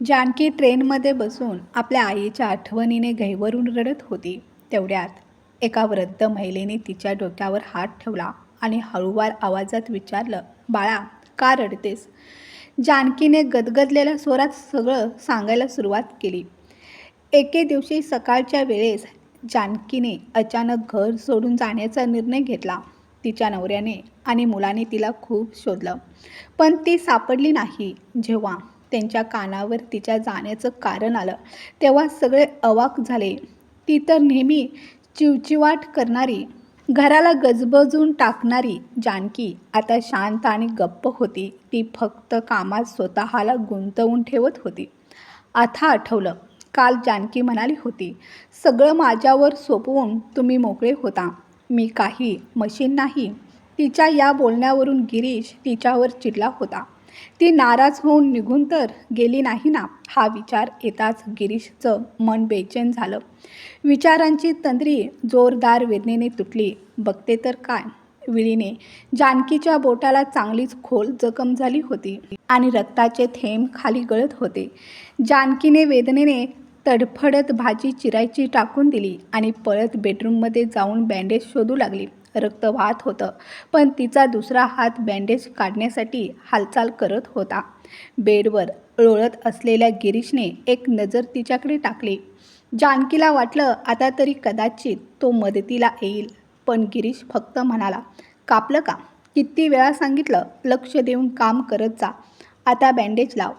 जानकी ट्रेनमध्ये बसून आपल्या आईच्या आठवणीने घैवरून रडत होती. तेवढ्यात एका वृद्ध महिलेने तिच्या डोक्यावर हात ठेवला आणि हळूवार आवाजात विचारलं बाळा का रडतेस? जानकीने गदगदलेल्या स्वरात सगळं सांगायला सुरुवात केली. एके दिवशी सकाळच्या वेळेस जानकीने अचानक घर सोडून जाण्याचा निर्णय घेतला. तिच्या नवऱ्याने आणि मुलाने तिला खूप शोधलं पण ती सापडली नाही. जेव्हा त्यांच्या कानावर तिच्या जाण्याचं कारण आलं. तेव्हा सगळे अवाक झाले. ती तर नेहमी चिवचिवाट करणारी घराला गजबजून टाकणारी जानकी आता शांत आणि गप्प होती. ती फक्त कामात स्वतःला गुंतवून ठेवत होती. आता आठवलं. काल जानकी म्हणाली होती सगळं माझ्यावर सोपवून तुम्ही मोकळे होता. मी काही मशीन नाही. तिच्या या बोलण्यावरून गिरीश तिच्यावर चिडला होता. ती नाराज होऊन निघून तर गेली नाही ना? हा विचार येताच गिरीशचं मन बेचैन झालं. विचारांची तंद्री जोरदार वेदनेने तुटली. बघते तर काय? विळीने. जानकीच्या बोटाला चांगलीच खोल जखम झाली होती आणि रक्ताचे थेंब खाली गळत होते. जानकीने वेदनेने तडफडत भाजी चिरायची टाकून दिली आणि पळत बेडरूममध्ये जाऊन बँडेज शोधू लागली. रक्त वाहत होतं. पण तिचा दुसरा हात बँडेज काढण्यासाठी हालचाल करत होता. बेडवर लोळत असलेल्या गिरीशने एक नजर तिच्याकडे टाकली. जानकीला वाटलं आता तरी कदाचित तो मदतीला येईल. पण गिरीश फक्त म्हणाला कापलं का? किती वेळा सांगितलं लक्ष देऊन काम करत जा. आता बँडेज लाव.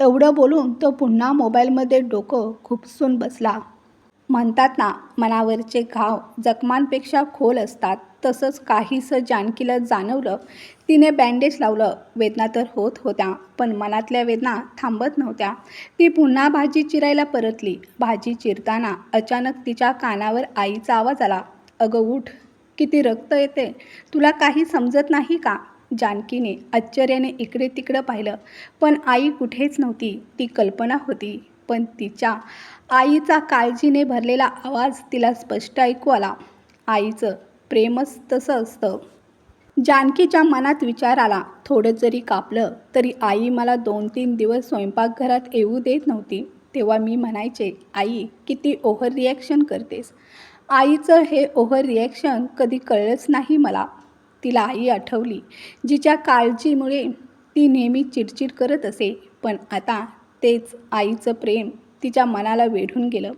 एवढं बोलून तो पुन्हा मोबाईलमध्ये डोकं खुपसून बसला. म्हणतात ना मनावरचे घाव जखमांपेक्षा खोल असतात. तसंच काहीसं जानकीला जाणवलं तिने बँडेज लावलं. वेदना तर होत होत्या पण मनातल्या वेदना थांबत नव्हत्या. ती पुन्हा भाजी चिरायला परतली. भाजी चिरताना अचानक तिच्या कानावर आईचा आवाज आला. अगं उठ किती रक्त येते तुला काही समजत नाही का? जानकीने आश्चर्याने इकडे तिकडं पाहिलं. पण आई कुठेच नव्हती ती कल्पना होती. पण तिच्या आईचा काळजीने भरलेला आवाज तिला स्पष्ट ऐकू आला. आईचं प्रेमच तसं असतं. जानकीच्या मनात विचार आला. थोडं जरी कापलं तरी आई मला दोन तीन दिवस स्वयंपाकघरात येऊ देत नव्हती. तेव्हा मी म्हणायचे आई किती ओव्हर रिॲक्शन करतेस. आईचं हे ओव्हर रिॲक्शन कधी कळलंच नाही मला. तिला आई आठवली जिच्या काळजीमुळे ती नेहमी चिडचिड करत असे. पण आता तेच आईचं प्रेम तिच्या मनाला वेढून गेलं.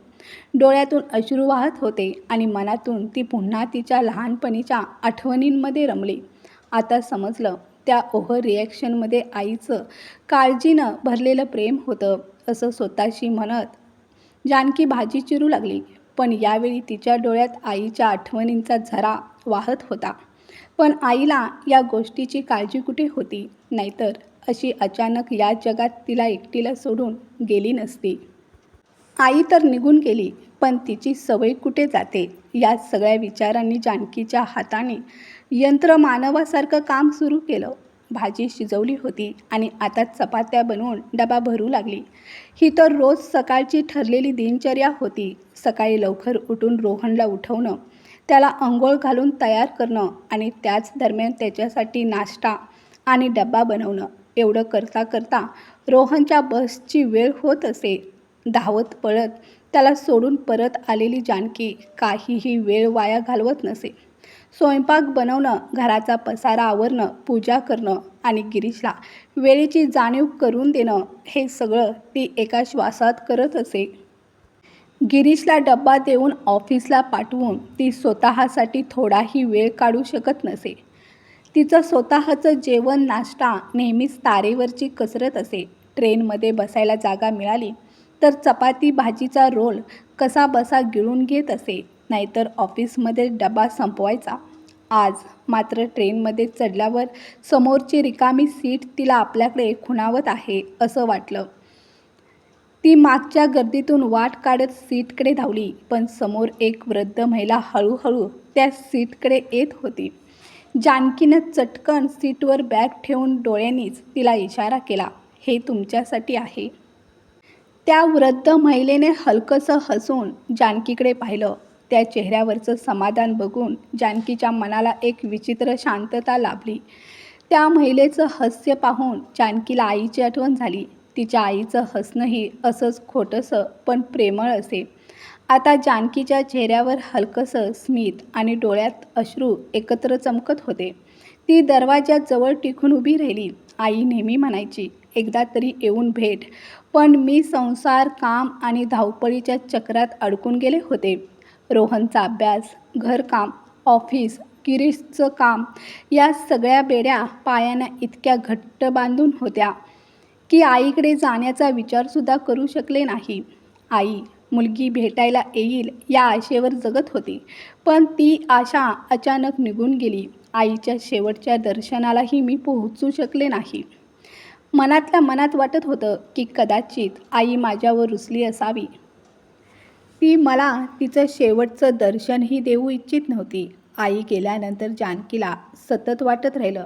डोळ्यातून अश्रू वाहत होते आणि मनातून ती पुन्हा तिच्या लहानपणीच्या आठवणींमध्ये रमली. आता समजलं त्या ओव्हर रिॲक्शनमध्ये आईचं काळजीनं भरलेलं प्रेम होतं असं स्वतःशी म्हणत जानकी भाजी चिरू लागली. पण यावेळी तिच्या डोळ्यात आईच्या आठवणींचा झरा वाहत होता. पण आईला या गोष्टीची काळजी कुठे होती? नाहीतर अशी अचानक या जगात तिला एकटीला सोडून गेली नसती. आई तर निघून गेली पण तिची सवय कुठे जाते? या सगळ्या विचारांनी जानकीच्या हाताने यंत्रमानवासारखं काम सुरू केलं. भाजी शिजवली होती आणि आता चपात्या बनवून डबा भरू लागली. ही तर रोज सकाळची ठरलेली दिनचर्या होती. सकाळी लवकर उठून रोहनला उठवणं त्याला अंघोळ घालून तयार करणं आणि त्याच दरम्यान त्याच्यासाठी नाश्ता आणि डबा बनवणं. एवढं करता करता रोहनच्या बसची वेळ होत असे. धावत पळत त्याला सोडून परत आलेली जानकी काहीही वेळ वाया घालवत नसे. स्वयंपाक बनवणं घराचा पसारा आवरणं पूजा करणं आणि गिरीशला वेळेची जाणीव करून देणं हे सगळं ती एका श्वासात करत असे. गिरीशला डब्बा देऊन ऑफिसला पाठवून ती स्वतःसाठी थोडाही वेळ काढू शकत नसे. तिचं स्वतःचं जेवण नाश्ता नेहमीच तारेवरची कसरत असे. ट्रेनमध्ये बसायला जागा मिळाली. तर चपाती भाजीचा रोल कसा बसा गिळून घेत असे? नाहीतर ऑफिसमध्ये डबा संपवायचा? आज मात्र ट्रेनमध्ये चढल्यावर समोरची रिकामी सीट तिला आपल्याकडे खुणावत आहे असं वाटलं. ती मागच्या गर्दीतून वाट काढत सीटकडे धावली पण समोर एक वृद्ध महिला हळूहळू त्या सीटकडे येत होती. जानकीनं चटकन सीटवर बॅग ठेवून डोळ्यांनीच तिला इशारा केला हे तुमच्यासाठी आहे. त्या वृद्ध महिलेने हलकंसं हसून जानकीकडे पाहिलं. त्या चेहऱ्यावरचं समाधान बघून जानकीच्या मनाला एक विचित्र शांतता लाभली. त्या महिलेचं हास्य पाहून जानकीला आईची आठवण झाली. तिच्या आईचं हसणंही असंच खोटंसं पण प्रेमळ असे. आता जानकीच्या चेहऱ्यावर हलकंसं स्मित आणि डोळ्यात अश्रू एकत्र चमकत होते. ती दरवाजाजवळ टिकून उभी राहिली. आई नेहमी म्हणायची एकदा तरी येऊन भेट. पण मी संसार काम आणि धावपळीच्या चक्रात अडकून गेले होते. रोहनचा अभ्यास घरकाम ऑफिस गिरीशचं काम या सगळ्या बेड्या पायानं इतक्या घट्ट बांधून होत्या की आईकडे जाण्याचा विचारसुद्धा करू शकले नाही. आई मुलगी भेटायला येईल या आशेवर जगत होती पण ती आशा अचानक निघून गेली. आईच्या शेवटच्या दर्शनालाही मी पोहोचू शकले नाही. मनातल्या मनात वाटत होतं की कदाचित आई माझ्यावर रुसली असावी. ती मला तिचं शेवटचं दर्शनही देऊ इच्छित नव्हती. आई गेल्यानंतर जानकीला सतत वाटत राहिलं.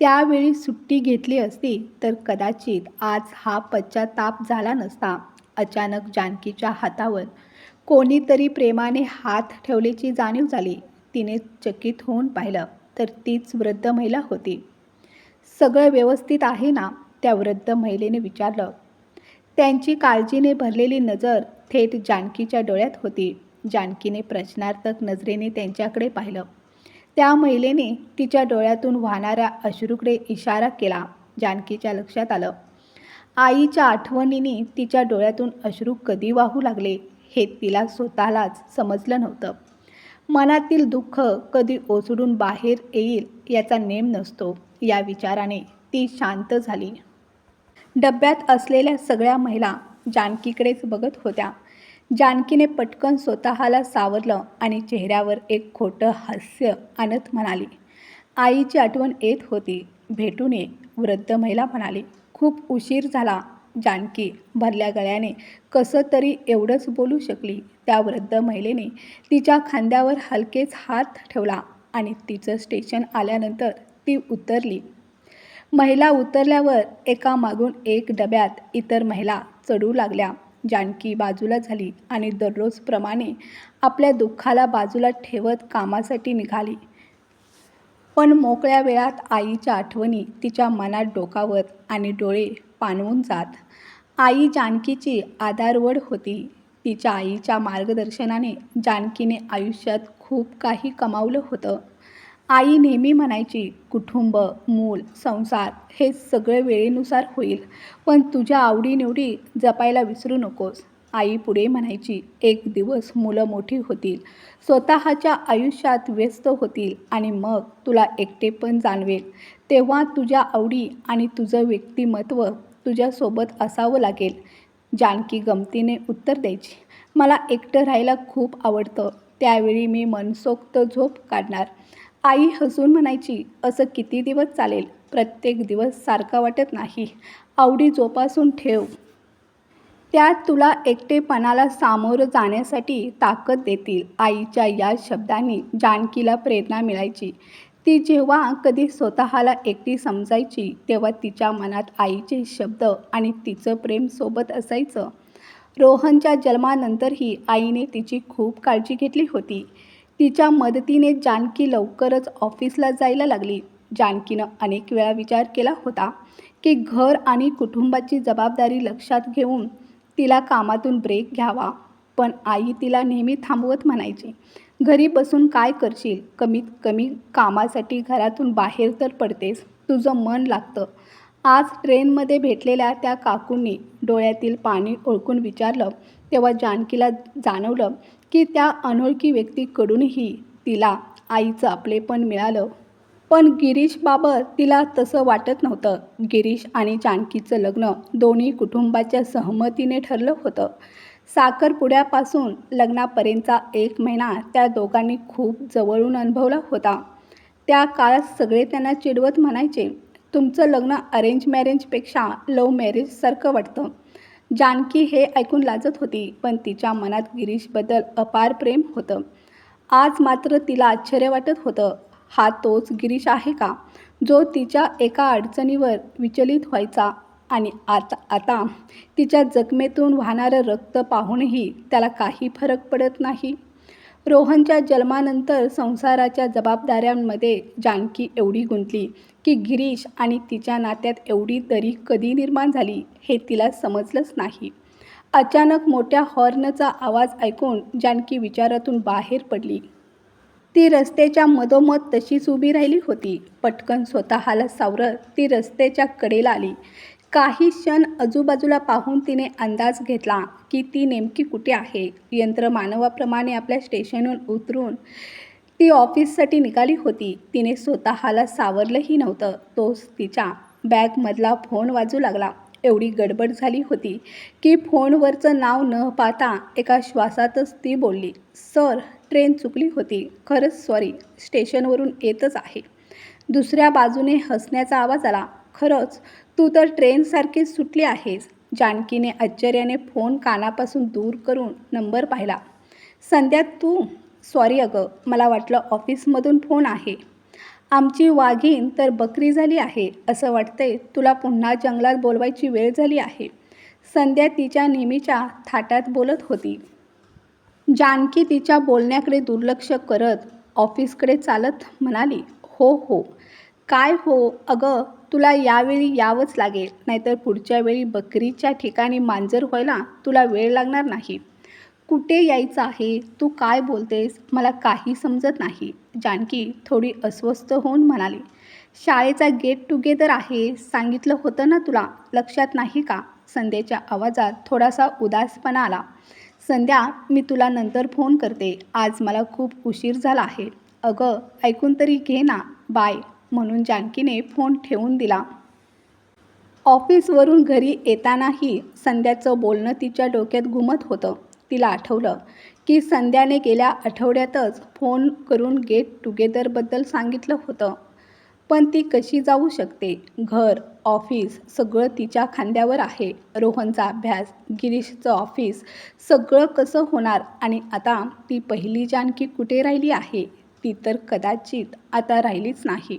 त्यावेळी सुट्टी घेतली असती तर कदाचित आज हा पश्चाताप झाला नसता. अचानक जानकीच्या हातावर कोणीतरी प्रेमाने हात ठेवल्याची जाणीव झाली. तिने चकित होऊन पाहिलं तर तीच वृद्ध महिला होती. सगळं व्यवस्थित आहे ना? त्या वृद्ध महिलेने विचारलं त्यांची काळजीने भरलेली नजर थेट जानकीच्या डोळ्यात होती. जानकीने प्रश्नार्थक नजरेने त्यांच्याकडे पाहिलं. त्या महिलेने तिच्या डोळ्यातून वाहणाऱ्या अश्रूकडे इशारा केला. जानकीच्या लक्षात आलं आईच्या आठवणीने तिच्या डोळ्यातून अश्रू कधी वाहू लागले हे तिला स्वतःलाच समजलं नव्हतं. मनातील दुःख कधी ओसडून बाहेर येईल याचा नेम नसतो. या विचाराने ती शांत झाली. डब्यात असलेल्या सगळ्या महिला जानकीकडेच बघत होत्या. जानकीने पटकन स्वतःला सावरलं आणि चेहऱ्यावर एक खोटं हास्य आणत म्हणाली. आईची आठवण येत होती. भेटून ये वृद्ध महिला म्हणाली खूप उशीर झाला. जानकी भरल्या गळ्याने कसं तरी एवढंच बोलू शकली. त्या वृद्ध महिलेने तिच्या खांद्यावर हलकेच हात ठेवला आणि तिचं स्टेशन आल्यानंतर ती उतरली. महिला उतरल्यावर एका मागून एक डब्यात इतर महिला चढू लागल्या. जानकी बाजूला झाली आणि दररोजप्रमाणे आपल्या दुःखाला बाजूला ठेवत कामासाठी निघाली. पण मोकळ्या वेळात आईच्या आठवणी तिच्या मनात डोकावत आणि डोळे पाणवून जात. आई जानकीची आधारवड होती. तिच्या आईच्या मार्गदर्शनाने जानकीने आयुष्यात खूप काही कमावलं होतं. आई नेहमी म्हणायची कुटुंब मूल संसार हे सगळं वेळेनुसार होईल पण तुझ्या आवडीनिवडी जपायला विसरू नकोस. आई पुढे म्हणायची एक दिवस मुलं मोठी होतील स्वतःच्या आयुष्यात व्यस्त होतील आणि मग तुला एकटे पण जाणवेल. तेव्हा तुझ्या आवडी आणि तुझं व्यक्तिमत्व तुझ्यासोबत असावं लागेल. जानकी गमतीने उत्तर द्यायची मला एकटं राहायला खूप आवडतं. त्यावेळी मी मनसोक्त झोप काढणार. आई हसून म्हणायची असं किती दिवस चालेल? प्रत्येक दिवस सारखा वाटत नाही. आवडी जोपासून ठेव. त्यात तुला एकटेपणाला सामोरं जाण्यासाठी ताकद देतील. आईच्या या शब्दांनी जानकीला प्रेरणा मिळायची. ती जेव्हा कधी स्वतःला एकटी समजायची तेव्हा तिच्या मनात आईचे शब्द आणि तिचं प्रेम सोबत असायचं. रोहनच्या जन्मानंतरही आईने तिची खूप काळजी घेतली होती. तिच्या मदतीने जानकी लवकरच ऑफिसला जायला लागली. जानकीनं अनेक वेळा विचार केला होता की घर आणि कुटुंबाची जबाबदारी लक्षात घेऊन तिला कामातून ब्रेक घ्यावा. पण आई तिला नेहमी थांबवत म्हणायची घरी बसून काय करशील? कमीत कमी कामासाठी घरातून बाहेर तर पडतेस. तुझं मन लागतं. आज ट्रेनमध्ये भेटलेल्या त्या काकूंनी डोळ्यातील पाणी ओळखून विचारलं. तेव्हा जानकीला जाणवलं की त्या अनोळखी व्यक्तीकडूनही तिला आईचं आपलेपण मिळालं. पण गिरीशबाबत तिला तसं वाटत नव्हतं. गिरीश आणि जानकीचं लग्न दोन्ही कुटुंबाच्या सहमतीने ठरलं होतं. साखरपुड्यापासून लग्नापर्यंतचा एक महिना त्या दोघांनी खूप जवळून अनुभवला होता. त्या काळात सगळे त्यांना चिडवत म्हणायचे तुमचं लग्न अरेंज मॅरेजपेक्षा लव्ह मॅरेजसारखं वाटतं. जानकी हे ऐकून लाजत होती पण तिच्या मनात गिरीशबद्दल अपार प्रेम होतं. आज मात्र तिला आश्चर्य वाटत होतं हा तोच गिरीश आहे का? जो तिच्या एका अडचणीवर विचलित व्हायचा आणि आता आता तिच्या जखमेतून वाहणारं रक्त पाहूनही त्याला काही फरक पडत नाही. रोहनच्या जन्मानंतर संसाराच्या जबाबदाऱ्यांमध्ये जानकी एवढी गुंतली की गिरीश आणि तिच्या नात्यात एवढी दरी कधी निर्माण झाली हे तिला समजलंच नाही. अचानक मोठ्या हॉर्नचा आवाज ऐकून जानकी विचारातून बाहेर पडली. ती रस्त्याच्या मधोमध तशीच उभी राहिली होती. पटकन स्वतःला सावरत ती रस्त्याच्या कडेला आली. काही क्षण आजूबाजूला पाहून तिने अंदाज घेतला की ती नेमकी कुठे आहे? यंत्रमानवाप्रमाणे आपल्या स्टेशनहून उतरून ती ऑफिससाठी निघाली होती. तिने स्वतःला सावरलंही नव्हतं. तोच तिच्या बॅगमधला फोन वाजू लागला. एवढी गडबड झाली होती की फोनवरचं नाव न पाहता एका श्वासातच ती बोलली सर ट्रेन चुकली होती. खरंच सॉरी स्टेशनवरून येतच आहे. दुसऱ्या बाजूने हसण्याचा आवाज आला खरंच तू तर ट्रेनसारखी सुटली आहेस. जानकीने आश्चर्याने फोन कानापासून दूर करून नंबर पाहिला. संध्या तू सॉरी अगं मला वाटलं ऑफिसमधून फोन आहे. आमची वाघीण तर बकरी झाली आहे असं वाटतंय तुला पुन्हा जंगलात बोलवायची वेळ झाली आहे. संध्या तिच्या नेहमीच्या थाटात बोलत होती. जानकी तिच्या बोलण्याकडे दुर्लक्ष करत ऑफिसकडे चालत म्हणाली हो हो. काय हो? अगं तुला यावेळी यावंच लागेल नाहीतर पुढच्या वेळी बकरीच्या ठिकाणी मांजर व्हायला तुला वेळ लागणार नाही. कुठे यायचं आहे? तू काय बोलतेस? मला काही समजत नाही. जानकी थोडी अस्वस्थ होऊन म्हणाली. शाळेचा गेट टुगेदर आहे सांगितलं होतं ना तुला? लक्षात नाही का? संध्याच्या आवाजात थोडासा उदासपणा आला. संध्या मी तुला नंतर फोन करते. आज मला खूप उशीर झाला आहे. अगं ऐकून तरी घे ना. बाय म्हणून जानकीने फोन ठेवून दिला. ऑफिसवरून घरी येतानाही संध्याचं बोलणं तिच्या डोक्यात घुमत होतं. तिला आठवलं की संध्याने गेल्या आठवड्यातच फोन करून गेट टुगेदरबद्दल सांगितलं होतं. पण ती कशी जाऊ शकते? घर ऑफिस सगळं तिच्या खांद्यावर आहे. रोहनचा अभ्यास गिरीशचं ऑफिस सगळं कसं होणार? आणि आता ती पहिली जानकी कुठे राहिली आहे? ती तर कदाचित आता राहिलीच नाही.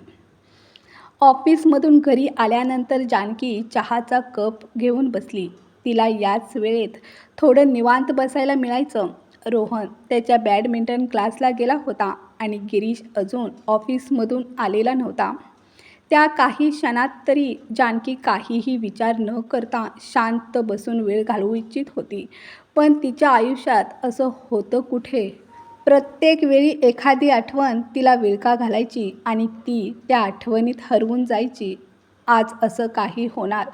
ऑफिसमधून घरी आल्यानंतर जानकी चहाचा कप घेऊन बसली. तिला याच वेळेत थोडं निवांत बसायला मिळायचं. रोहन त्याच्या बॅडमिंटन क्लासला गेला होता आणि गिरीश अजून ऑफिसमधून आलेला नव्हता. त्या काही क्षणात तरी जानकी काहीही विचार न करता शांत बसून वेळ घालवू इच्छित होती. पण तिच्या आयुष्यात असं होतं कुठे? प्रत्येक वेळी एखादी आठवण तिला विळका घालायची आणि ती त्या आठवणीत हरवून जायची. आज असं काही होणार.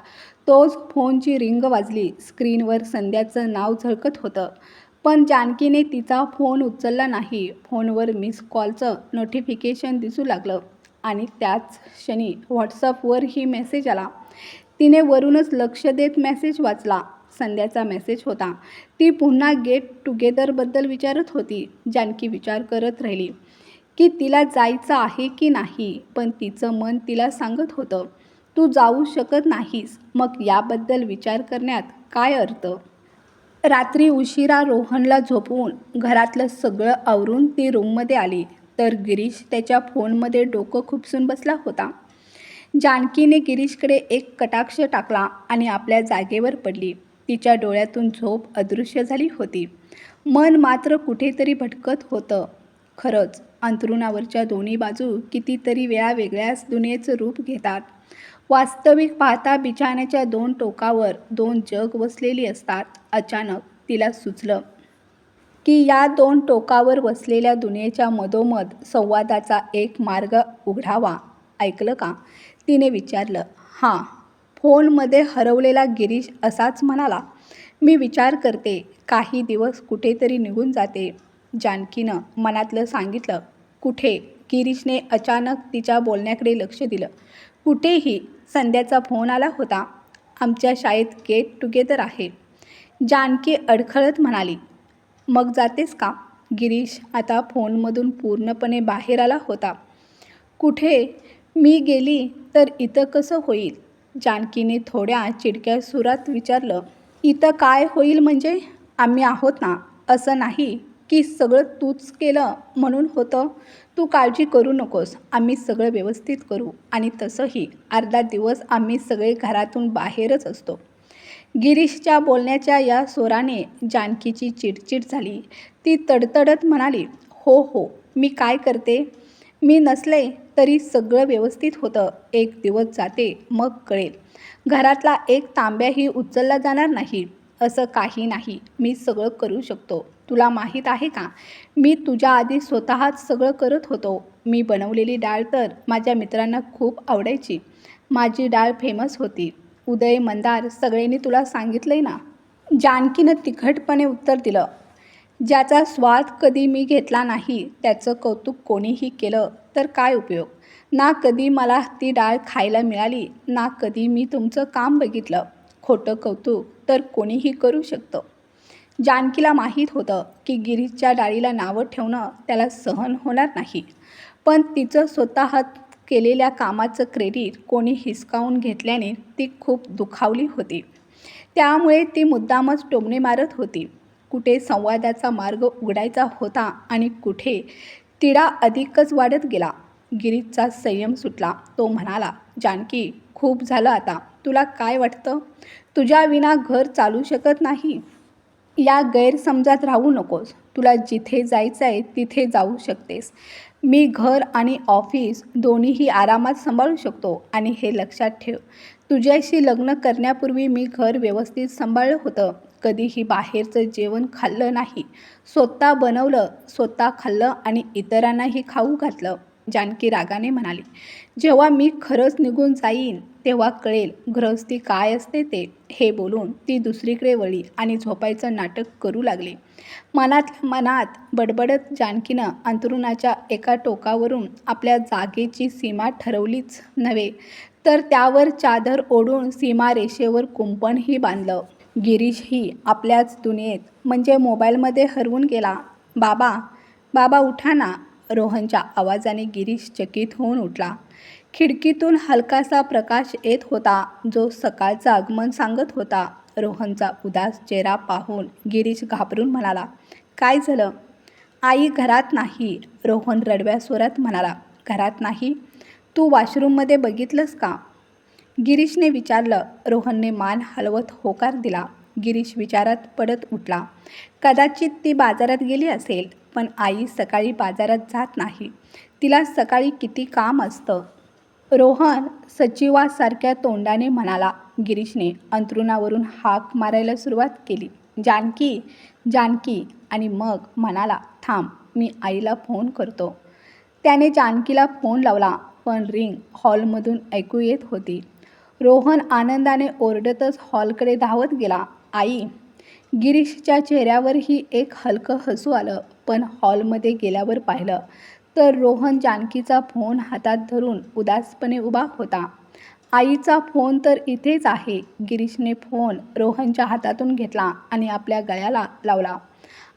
तोच फोनची रिंग वाजली. स्क्रीनवर संध्याचं नाव झळकत होतं. पण जानकीने तिचा फोन उचलला नाही. फोनवर मिस कॉलचं नोटिफिकेशन दिसू लागलं. आणि त्याच क्षणी व्हॉट्सअपवरही मेसेज आला. तिने वरूनच लक्ष देत मेसेज वाचला. संध्याचा मेसेज होता. ती पुन्हा गेट टुगेदरबद्दल विचारत होती. जानकी विचार करत राहिली की तिला जायचं आहे की नाही? पण तिचं मन तिला सांगत होतं. तू जाऊ शकत नाहीस. मग याबद्दल विचार करण्यात काय अर्थ? रात्री उशिरा रोहनला झोपवून घरातलं सगळं आवरून ती रूममध्ये आली. तर गिरीश त्याच्या फोनमध्ये डोकं खुपसून बसला होता. जानकीने गिरीशकडे एक कटाक्ष टाकला आणि आपल्या जागेवर पडली. तिच्या डोळ्यातून झोप अदृश्य झाली होती. मन मात्र कुठेतरी भटकत होतं. खरंच अंथरुणावरच्या दोन्ही बाजू कितीतरी वेळा वेगळ्याच दुनियेचं रूप घेतात. वास्तविक पाहता बिछाण्याच्या दोन टोकावर दोन जग वसलेली असतात. अचानक तिला सुचलं की या दोन टोकावर वसलेल्या दुनियेच्या मधोमध संवादाचा एक मार्ग उघडावा. ऐकलं का? तिने विचारलं. हां फोनमध्ये हरवलेला गिरीश असाच म्हणाला. मी विचार करते काही दिवस कुठेतरी निघून जाते. जानकीनं मनातलं सांगितलं कुठे? गिरीशने अचानक तिच्या बोलण्याकडे लक्ष दिलं. कुठेही संध्याचा फोन आला होता आमच्या शाळेत गेट टुगेदर आहे. जानकी अडखळत म्हणाली मग जातेस का? गिरीश आता फोनमधून पूर्णपणे बाहेर आला होता. कुठे? मी गेली तर इथं कसं होईल? जानकीने थोड्या चिडक्या सुरात विचारलं. इथं काय होईल म्हणजे? आम्ही आहोत ना असं नाही की सगळं तूच केलं म्हणून होतं. तू काळजी करू नकोस. आम्ही सगळं व्यवस्थित करू. आणि तसंही अर्धा दिवस आम्ही सगळे घरातून बाहेरच असतो. गिरीशच्या बोलण्याच्या या स्वराने जानकीची चिडचिड झाली. ती तडतडत म्हणाली हो हो मी काय करते? मी नसले तरी सगळं व्यवस्थित होतं. एक दिवस जाते मग कळेल. घरातला एक तांब्याही उचलला जाणार नाही. असं काही नाही. मी सगळं करू शकतो. तुला माहीत आहे का? मी तुझ्या आधी स्वतःच सगळं करत होतो. मी बनवलेली डाळ तर माझ्या मित्रांना खूप आवडायची. माझी डाळ फेमस होती. उदय मंदार सगळ्यांनी तुला सांगितलंय ना? जानकीनं तिखटपणे उत्तर दिलं. ज्याचा स्वाद कधी मी घेतला नाही त्याचं कौतुक कोणीही केलं तर काय उपयोग? ना कधी मला ती डाळ खायला मिळाली ना कधी मी तुमचं काम बघितलं. खोटं कौतुक तर कोणीही करू शकतं. जानकीला माहीत होतं की गिरीशच्या डाळीला नावं ठेवणं त्याला सहन होणार नाही. पण तिचं स्वतः केलेल्या कामाचं क्रेडिट कोणी हिसकावून घेतल्याने ती खूप दुखावली होती. त्यामुळे ती मुद्दामच टोमणे मारत होती. कुठे संवादाचा मार्ग उघडायचा होता आणि कुठे तिडा अधिकच वाढत गेला. गिरीशचा संयम सुटला. तो म्हणाला जानकी खूप झालं आता. तुला काय वाटतं? तुझ्या विना घर चालू शकत नाही. या गैरसमजात राहू नकोस. तुला जिथे जायचं आहे तिथे जाऊ शकतेस. मी घर आणि ऑफिस दोन्हीही आरामात सांभाळू शकतो आणि हे लक्षात ठेव. तुझ्याशी लग्न करण्यापूर्वी मी घर व्यवस्थित सांभाळलं होतं. कधीही बाहेरचं जेवण खाल्लं नाही. स्वतः बनवलं स्वतः खाल्लं आणि इतरांनाही खाऊ घातलं. जानकी रागाने म्हणाली जेव्हा मी खरंच निघून जाईन तेव्हा कळेल गृहस्थी काय असते ते. हे बोलून ती दुसरीकडे वळली आणि झोपायचं नाटक करू लागली. मनात मनात बडबडत जानकीनं अंतरुणाच्या एका टोकावरून आपल्या जागेची सीमा ठरवलीच नव्हे तर त्यावर चादर ओढून सीमारेषेवर कुंपणही बांधलं. गिरीशही आपल्याच दुनियेत म्हणजे मोबाईलमध्ये हरवून गेला. बाबा बाबा उठा ना रोहनच्या आवाजाने गिरीश चकित होऊन उठला. खिडकीतून हलकासा प्रकाश येत होता जो सकाळचं आगमन सांगत होता. रोहनचा उदास चेहरा पाहून गिरीश घाबरून म्हणाला काय झालं? आई घरात नाही रोहन रडव्या स्वरात म्हणाला. घरात नाही? तू वॉशरूममध्ये बघितलंस का? गिरीशने विचारलं. रोहनने मान हलवत होकार दिला. गिरीश विचारात पडत उठला. कदाचित ती बाजारात गेली असेल पण आई सकाळी बाजारात जात नाही. तिला सकाळी किती काम असतं? रोहन सचिवासारख्या तोंडाने म्हणाला. गिरीशने अंथरुणावरून हाक मारायला सुरुवात केली. जानकी जानकी. आणि मग म्हणाला थांब मी आईला फोन करतो. त्याने जानकीला फोन लावला पण रिंग हॉलमधून ऐकू येत होती. रोहन आनंदाने ओरडतच हॉलकडे धावत गेला. आई. गिरीशच्या चेहऱ्यावरही एक हलकं हसू आलं पण हॉलमध्ये गेल्यावर पाहिलं तर रोहन जानकीचा फोन हातात धरून उदासपणे उभा होता. आईचा फोन तर इथेच आहे. गिरीशने फोन रोहनच्या हातातून घेतला आणि आपल्या गळ्याला लावला.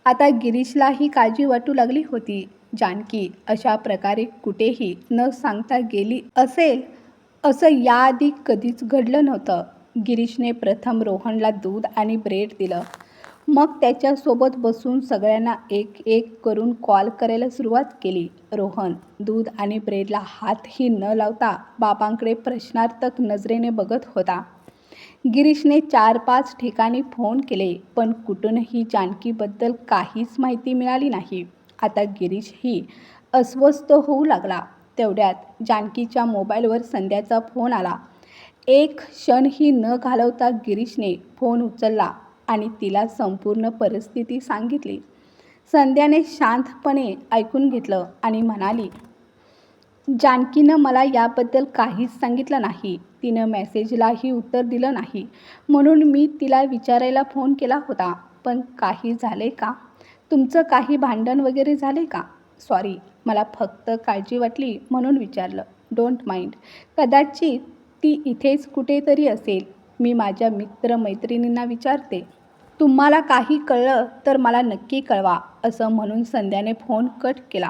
आता गिरीशलाही काळजी वाटू लागली होती. जानकी अशा प्रकारे कुठेही न सांगता गेली असेल असं याआधी कधीच घडलं नव्हतं. गिरीशने प्रथम रोहनला दूध आणि ब्रेड दिलं. मग त्याच्यासोबत बसून सगळ्यांना एक एक करून कॉल करायला सुरुवात केली. रोहन दूध आणि ब्रेडला हातही न लावता बाबांकडे प्रश्नार्थक नजरेने बघत होता. गिरीशने चार पाच ठिकाणी फोन केले पण कुठूनही जानकीबद्दल काहीच माहिती मिळाली नाही. आता गिरीशही अस्वस्थ होऊ लागला. तेवढ्यात जानकीच्या मोबाईलवर संध्याचा फोन आला. एक क्षणही न घालवता गिरीशने फोन उचलला आणि तिला संपूर्ण परिस्थिती सांगितली. संध्याने शांतपणे ऐकून घेतलं आणि म्हणाली जानकीनं मला याबद्दल काहीच सांगितलं नाही. तिनं मेसेजलाही उत्तर दिलं नाही. म्हणून मी तिला विचारायला फोन केला होता. पण काही झाले का? तुमचं काही भांडण वगैरे झाले का? सॉरी मला फक्त काळजी वाटली म्हणून विचारलं. डोंट माइंड कदाचित ती इथेच कुठेतरी असेल. मी माझ्या मित्रमैत्रिणींना विचारते तुम्हाला काही कळलं तर मला नक्की कळवा असं म्हणून संध्याने फोन कट केला.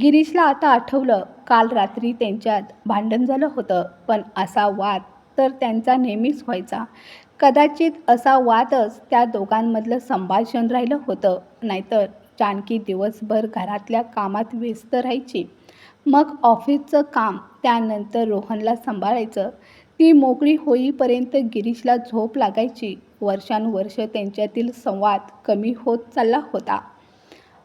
गिरीशला आता आठवलं काल रात्री त्यांच्यात भांडण झालं होतं पण असा वाद तर त्यांचा नेहमीच व्हायचा. कदाचित असा वादच त्या दोघांमधलं संभाषण राहिलं होतं नाहीतर जानकी दिवसभर घरातल्या कामात व्यस्त राहायची. मग ऑफिसचं काम त्यानंतर रोहनला सांभाळायचं. ती मोकळी होईपर्यंत गिरीशला झोप लागायची. वर्षानुवर्ष त्यांच्यातील संवाद कमी होत चालला होता.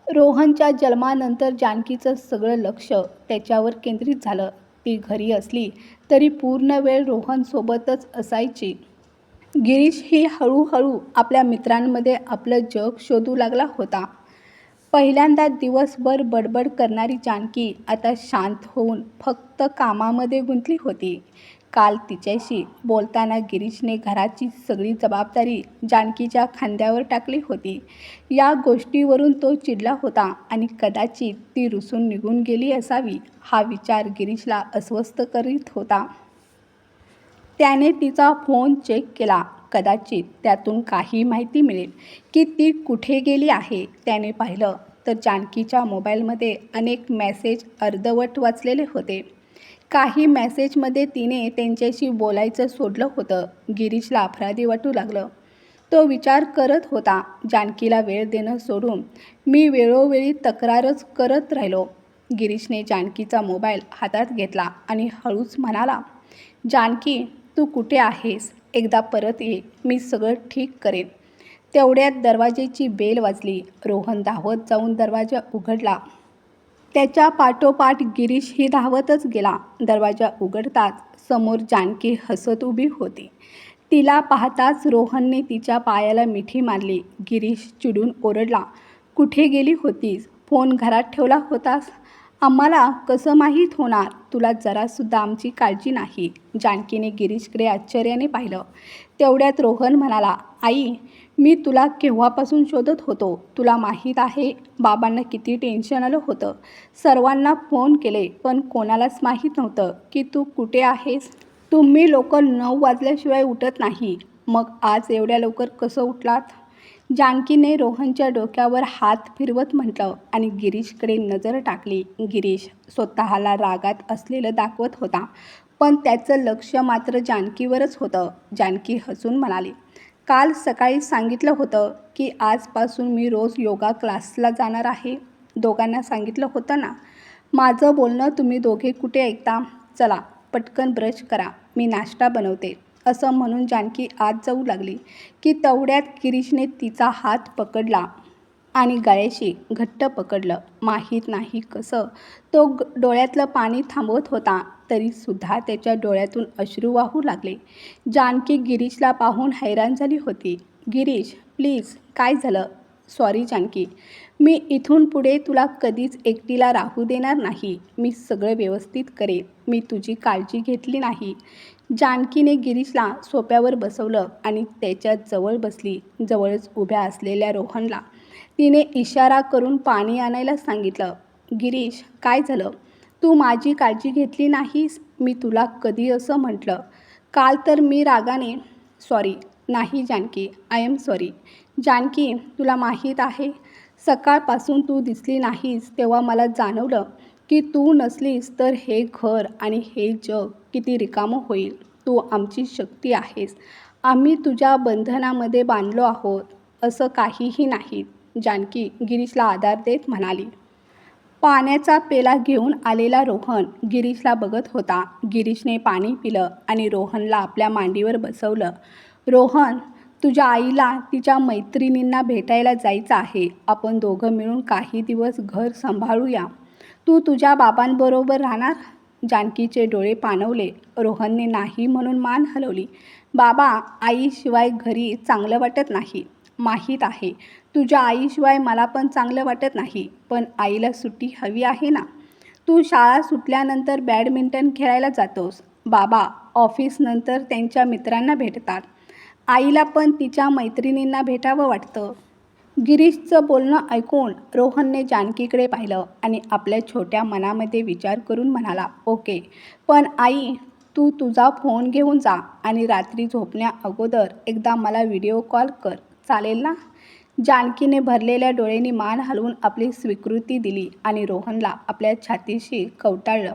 रोहनच्या जन्मानंतर जानकीचं सगळं लक्ष त्याच्यावर केंद्रित झालं. ती घरी असली तरी पूर्ण वेळ रोहनसोबतच असायची. गिरीश ही हळूहळू आपल्या मित्रांमध्ये आपलं जग शोधू लागला होता. पहिल्यांदा दिवसभर बडबड करणारी जानकी आता शांत होऊन फक्त कामामध्ये गुंतली होती. काल तिच्याशी बोलताना गिरीशने घराची सगळी जबाबदारी जानकीच्या खांद्यावर टाकली होती. या गोष्टीवरून तो चिडला होता आणि कदाचित ती रुसून निघून गेली असावी हा विचार गिरीशला अस्वस्थ करीत होता. त्याने तिचा फोन चेक केला. कदाचित त्यातून काही माहिती मिळेल की ती कुठे गेली आहे त्याने पाहिलं. तर जानकीच्या मोबाईलमध्ये अनेक मेसेज अर्धवट वाचलेले होते. काही मेसेजमध्ये तिने त्यांच्याशी बोलायचं सोडलं होतं. गिरीशला अपराधी वाटू लागलं. तो विचार करत होता जानकीला वेळ देणं सोडून. मी वेळोवेळी तक्रारच करत राहिलो. गिरीशने जानकीचा मोबाईल हातात घेतला आणि हळूच म्हणाला जानकी तू कुठे आहेस? एकदा परत ये. मी सगळं ठीक करेन. तेवढ्यात दरवाजेची बेल वाजली. रोहन धावत जाऊन दरवाजा उघडला. त्याच्या पाठोपाठ गिरीशही धावतच गेला. दरवाजा उघडताच समोर जानकी हसत उभी होती. तिला पाहताच रोहनने तिच्या पायाला मिठी मारली. गिरीश चिडून ओरडला कुठे गेली होतीस? फोन घरात ठेवला होतास? आम्हाला कसं माहीत होणार? तुला जरासुद्धा आमची काळजी नाही. जानकीने गिरीशकडे आश्चर्याने पाहिलं. तेवढ्यात रोहन म्हणाला आई मी तुला केव्हापासून शोधत होतो? तुला माहीत आहे बाबांना किती टेन्शन आलं होतं. सर्वांना फोन केले पण कोणालाच माहीत नव्हतं की तू कुठे आहेस. तुम्ही लोक नऊ वाजल्याशिवाय उठत नाही. मग आज एवढ्या लवकर कसं उठलात? जानकीने रोहनच्या डोक्यावर हात फिरवत म्हटलं आणि गिरीशकडे नजर टाकली. गिरीश स्वतःला रागात असलेलं दाखवत होता. पण त्याचं लक्ष मात्र जानकीवरच होतं. जानकी हसून म्हणाली काल सकाळी सांगितलं होतं की आजपासून मी रोज योगा क्लासला जाणार आहे. दोघांना सांगितलं होतं ना? माझं बोलणं तुम्ही दोघे कुठे ऐकता? चला पटकन ब्रश करा. मी नाश्ता बनवते. असं म्हणून जानकी आत जाऊ लागली की तेवढ्यात गिरीशने तिचा हात पकडला आणि गळ्याशी घट्ट पकडलं. माहीत नाही कसं. तो ग डोळ्यातलं पाणी थांबवत होता तरीसुद्धा त्याच्या डोळ्यातून अश्रू वाहू लागले. जानकी गिरीशला पाहून हैराण झाली होती. गिरीश प्लीज काय झालं? सॉरी जानकी. मी इथून पुढे तुला कधीच एकटीला राहू देणार नाही. मी सगळं व्यवस्थित करेन. मी तुझी काळजी घेतली नाही. जानकीने गिरीशला सोप्यावर बसवलं आणि त्याच्याजवळ बसली. जवळच उभ्या असलेल्या रोहनला तिने इशारा करून पाणी आणायला सांगितलं गिरीश काय झालं? तू माझी काळजी घेतली नाहीस? मी तुला कधी असं म्हटलं? काल तर मी रागाने सॉरी नाही Janaki I am sorry. Janaki तुला माहीत आहे सकाळपासून तू दिसली नाहीस तेव्हा मला जाणवलं की तू नसलीस तर हे घर आणि हे जग किती रिकामं होईल. तू आमची शक्ती आहेस. आम्ही तुझ्या बंधनामध्ये बांधलो आहोत असं काहीही नाही जानकी गिरीशला आधार देत म्हणाली. पाण्याचा पेला घेऊन आलेला रोहन गिरीशला बघत होता. गिरीशने पाणी पिलं आणि रोहनला आपल्या मांडीवर बसवलं. रोहन तुझ्या आईला तिच्या मैत्रिणींना भेटायला जायचं आहे. आपण दोघं मिळून काही दिवस घर सांभाळूया. तू तुझ्या बाबांबरोबर राहणार? जानकीचे डोळे पाणवले. रोहनने नाही म्हणून मान हलवली. बाबा आईशिवाय घरी चांगलं वाटत नाही. माहीत आहे तुझ्या आईशिवाय मला पण चांगलं वाटत नाही पण आईला सुट्टी हवी आहे ना? तू शाळा सुटल्यानंतर बॅडमिंटन खेळायला जातोस. बाबा ऑफिसनंतर त्यांच्या मित्रांना भेटतात. आईला पण तिच्या मैत्रिणींना भेटावं वाटतं. गिरीशचं बोलणं ऐकून रोहनने जानकीकडे पाहिलं आणि आपल्या छोट्या मनामध्ये विचार करून म्हणाला ओके पण आई तू तुझा फोन घेऊन जा आणि रात्री झोपण्या अगोदर एकदा मला व्हिडिओ कॉल कर. चालेल ना? जानकीने भरलेल्या डोळ्यांनी मान हलवून आपली स्वीकृती दिली आणि रोहनला आपल्या छातीशी कवटाळलं.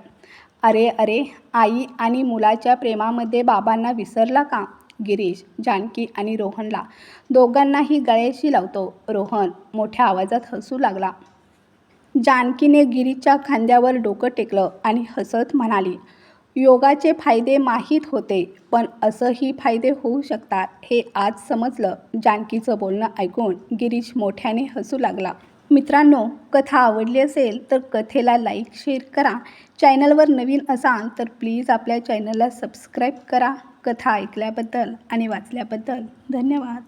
अरे अरे आई आणि मुलाच्या प्रेमामध्ये बाबांना विसरला का? गिरीश जानकी आणि रोहनला. दोघांनाही गळ्याशी लावतो. रोहन मोठ्या आवाजात हसू लागला. जानकीने गिरीशच्या खांद्यावर डोकं टेकलं आणि हसत म्हणाली योगाचे फायदे माहीत होते पण असंही फायदे होऊ शकतात हे आज समजलं. जानकीचं बोलणं ऐकून गिरीश मोठ्याने हसू लागला. मित्रांनो कथा आवडली असेल तर कथेला लाईक शेअर करा. चॅनलवर नवीन असाल तर प्लीज आपल्या चॅनलला सबस्क्राईब करा. कथा ऐकल्याबद्दल आणि वाचल्याबद्दल धन्यवाद.